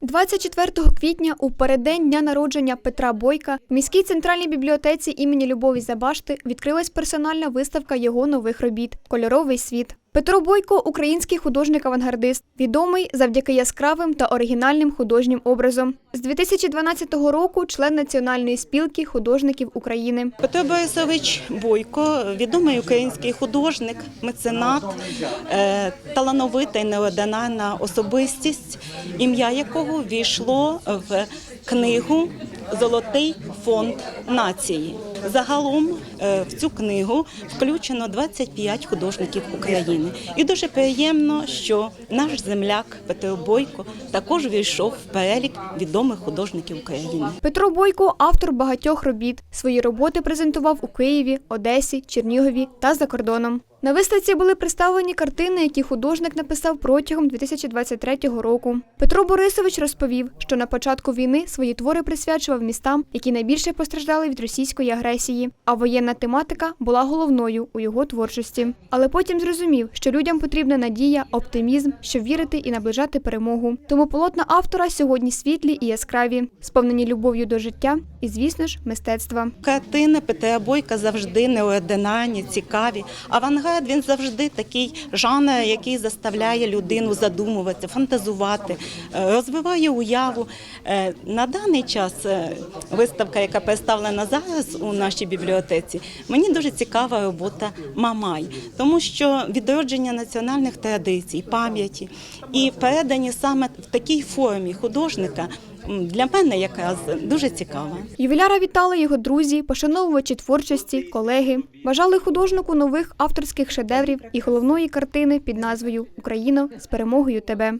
24 квітня, у переддень дня народження Петра Бойка, в міській центральній бібліотеці імені Любові Забашти відкрилась персональна виставка його нових робіт Кольоровий світ. Петро Бойко український художник-авангардист, відомий завдяки яскравим та оригінальним художнім образом. З 2012 року член Національної спілки художників України. Петро Борисович Бойко, відомий український художник, меценат, е, талановита і неординарна особистість, ім'я якого війшло в книгу Золотий фонд нації. Загалом е, в цю книгу включено 25 художників України. І дуже приємно, що наш земляк Петро Бойко також війшов в перелік відомих художників України. Петро Бойко автор багатьох робіт. Свої роботи презентував у Києві, Одесі, Чернігові та за кордоном. На виставці були представлені картини, які художник написав протягом 2023 року. Петро Борисович розповів, що на початку війни свої твори присвячував містам, які найбільше постраждали від російської агресії, а воєнна тематика була головною у його творчості. Але потім зрозумів, що людям потрібна надія, оптимізм, щоб вірити і наближати перемогу. Тому полотна автора сьогодні світлі і яскраві, сповнені любов'ю до життя і, звісно ж, мистецтва. Картини Петра Бойка завжди неординарні, цікаві. Авангард він завжди такий жанр, який заставляє людину задумуватися, фантазувати, е, розвиває уяву. Е, На даний час е, виставка, яка представлена зараз у нашій бібліотеці, мені дуже цікава робота Мамай, тому що відродження національних традицій, пам'яті і передані саме в такій формі художника для мене якраз дуже цікава. Ювіляра вітали його друзі, пошановувачі творчості, колеги. Бажали художнику нових авторських шедеврів і головної картини під назвою Україна з перемогою тебе.